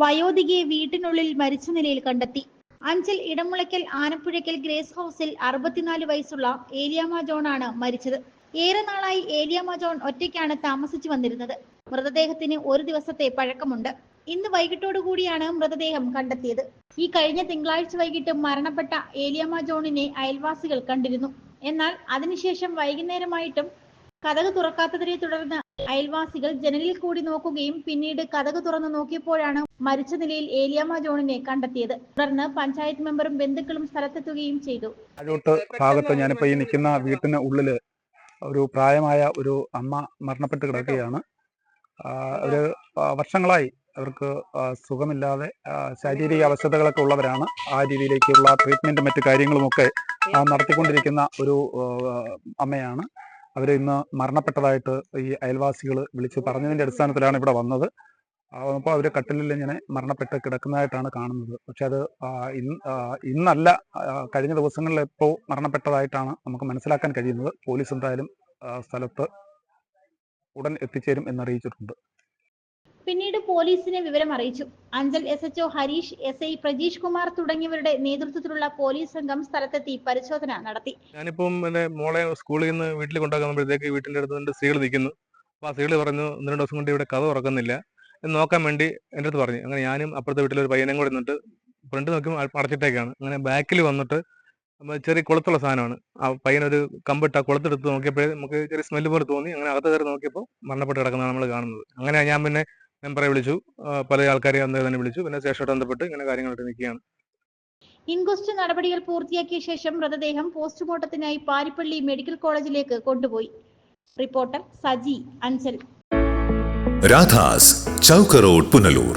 വയോധികയെ വീട്ടിനുള്ളിൽ മരിച്ച നിലയിൽ കണ്ടെത്തി. അഞ്ചൽ ഇടമുളയ്ക്കൽ ആനപ്പുഴയ്ക്കൽ ഗ്രേസ് ഹൗസിൽ അറുപത്തിനാല് വയസ്സുള്ള ഏലിയാമ്മ ജോണാണ് മരിച്ചത്. ഏറെ നാളായി ഏലിയാമ്മ ജോൺ ഒറ്റയ്ക്കാണ് താമസിച്ചു വന്നിരുന്നത്. മൃതദേഹത്തിന് ഒരു ദിവസത്തെ പഴക്കമുണ്ട്. ഇന്ന് വൈകിട്ടോടു കൂടിയാണ് മൃതദേഹം കണ്ടെത്തിയത്. ഈ കഴിഞ്ഞ തിങ്കളാഴ്ച വൈകിട്ട് മരണപ്പെട്ട ഏലിയാമ ജോണിനെ അയൽവാസികൾ കണ്ടിരുന്നു. എന്നാൽ അതിനുശേഷം വൈകുന്നേരമായിട്ടും കഥക് തുറക്കാത്തതിനെ തുടർന്ന് അയൽവാസികൾ ജനലിൽ കൂടി നോക്കുകയും പിന്നീട് കഥക് തുറന്നു നോക്കിയപ്പോഴാണ് മരിച്ച നിലയിൽ ഏലിയാമ്മ ജോണിനെ കണ്ടെത്തിയത്. തുടർന്ന് പഞ്ചായത്ത് മെമ്പറും ബന്ധുക്കളും സ്ഥലത്തെത്തുകയും ചെയ്തു. ഭാഗത്ത് ഞാനിപ്പോ ഈ നിൽക്കുന്ന വീട്ടിന് ഉള്ളിൽ ഒരു പ്രായമായ ഒരു അമ്മ മരണപ്പെട്ട് കിടക്കുകയാണ്. ഒരു വർഷങ്ങളായി അവർക്ക് സുഖമില്ലാതെ ശാരീരിക അവശതകളൊക്കെ ഉള്ളവരാണ്. ആ രീതിയിലേക്കുള്ള ട്രീറ്റ്മെന്റും മറ്റു കാര്യങ്ങളുമൊക്കെ നടത്തിക്കൊണ്ടിരിക്കുന്ന ഒരു അമ്മയാണ്. അവർ ഇന്ന് മരണപ്പെട്ടതായിട്ട് ഈ അയൽവാസികൾ വിളിച്ച് പറഞ്ഞതിന്റെ അടിസ്ഥാനത്തിലാണ് ഇവിടെ വന്നത്. അപ്പോൾ അവർ കട്ടിലിൽ ഇങ്ങനെ മരണപ്പെട്ട് കിടക്കുന്നതായിട്ടാണ് കാണുന്നത്. പക്ഷെ അത് ഇന്നല്ല കഴിഞ്ഞ ദിവസങ്ങളിൽ എപ്പോൾ മരണപ്പെട്ടതായിട്ടാണ് നമുക്ക് മനസ്സിലാക്കാൻ കഴിയുന്നത്. പോലീസ് എന്തായാലും സ്ഥലത്ത് ഉടൻ എത്തിച്ചേരും എന്നറിയിച്ചിട്ടുണ്ട്. പിന്നീട് പോലീസിനെ വിവരം അറിയിച്ചു. Anchal S H O Harish S I Prajeesh Kumar തുടങ്ങിയവരുടെ നേതൃത്വത്തിലുള്ള പോലീസ് സംഘം സ്ഥലത്തെത്തി പരിശോധന നടത്തി. ഞാനിപ്പം എന്റെ മോളെ സ്കൂളിൽ നിന്ന് വീട്ടിൽ കൊണ്ടാക്കുമ്പോഴത്തേക്ക് വീട്ടിന്റെ അടുത്ത് രണ്ട് സ്ത്രീകൾ നിൽക്കുന്നു. അപ്പൊ ആ സ്ത്രീകൾ പറഞ്ഞു രണ്ട് ദിവസം കൊണ്ട് ഇവിടെ കഥ ഉറക്കുന്നില്ല എന്ന് നോക്കാൻ വേണ്ടി എന്റെ അടുത്ത് പറഞ്ഞു. അങ്ങനെ ഞാനും അപ്പുറത്തെ വീട്ടിലൊരു പയ്യനും കൂടെ നിന്നിട്ട് ഫ്രണ്ട് അട- അടച്ചിട്ടേക്കാണ്. അങ്ങനെ ബാക്കിൽ വന്നിട്ട് ചെറിയ കുളത്തുള്ള സാധനമാണ്. ആ പയ്യനൊരു കമ്പിട്ട് ആ കുളത്തെടുത്ത് നോക്കിയപ്പോഴേ നമുക്ക് ചെറിയ സ്മെല്ല് പോലെ തോന്നി. അങ്ങനെ അകത്ത് കയറി നോക്കിയപ്പോൾ മരണപ്പെട്ട് കിടക്കുന്നതാണ് നമ്മൾ കാണുന്നത്. അങ്ങനെ ഞാൻ പിന്നെ മെമ്പറെ വിളിച്ചു. പല ആൾക്കാരെ അന്ന് തന്നെ വിളിച്ചു. പിന്നെ ശേഷമായിട്ട് ബന്ധപ്പെട്ട് ഇങ്ങനെ കാര്യങ്ങളായിട്ട് നിൽക്കുകയാണ്. ഇൻക്വസ്റ്റ് നടപടികൾ പൂർത്തിയാക്കിയ ശേഷം മൃതദേഹം പോസ്റ്റ്മോർട്ടത്തിനായി പാരിപ്പള്ളി മെഡിക്കൽ കോളേജിലേക്ക് കൊണ്ടുപോയി. റിപ്പോർട്ടർ സജി അഞ്ചൽ. രാധാസ് ചൗക്ക് റോഡ് പുനലൂർ.